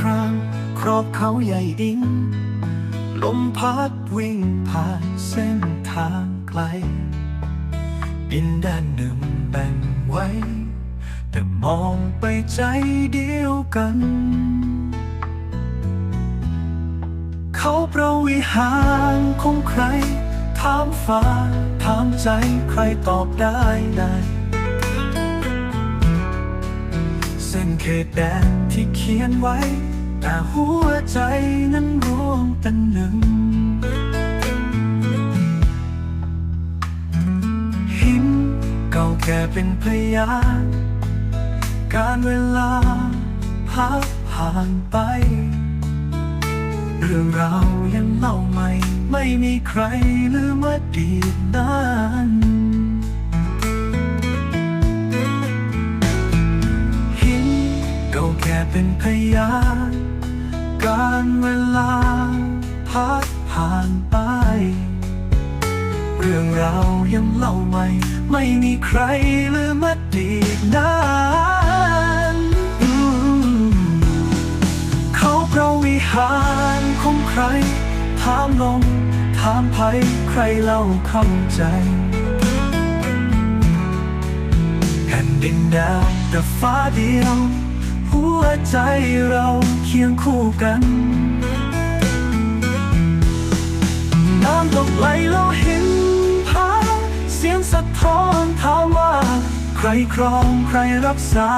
คราบเขาใหญ่ดิงลมพัดวิ่งผ่านเส้นทางไกล ดินแดนหนึ่งแบ่งไว้ แต่มองไปใจเดียวกัน เขาประวิหารของใคร ถามฟ้า ถามใจใครตอบได้ได้เส้นเขตแดน ที่เขียนไว้ แต่หัวใจนั้นรวมเป็นหนึ่ง หินเก่าแก่เป็นพยานการเวลาพัดผ่านไป เรื่องราวยังเล่าใหม่ ไม่มีใครลืมอดีตนั้ แก่เป็นพยานการเวลาพัดผ่านไป เรื่องราวยังเล่าใหม่ ไม่มีใครลืมอดีตนั้นเขาเราวิหารของใคร ถามลง ถามไผใครเล่าเข้าใจแผ่นดินแดนแต่ฟ้าเดียว หัวใจเราเคียงคู่กันน้ำตกไหลเราเห็นผาเสียงสะท้อนถามว่า ใครครองใครรักษา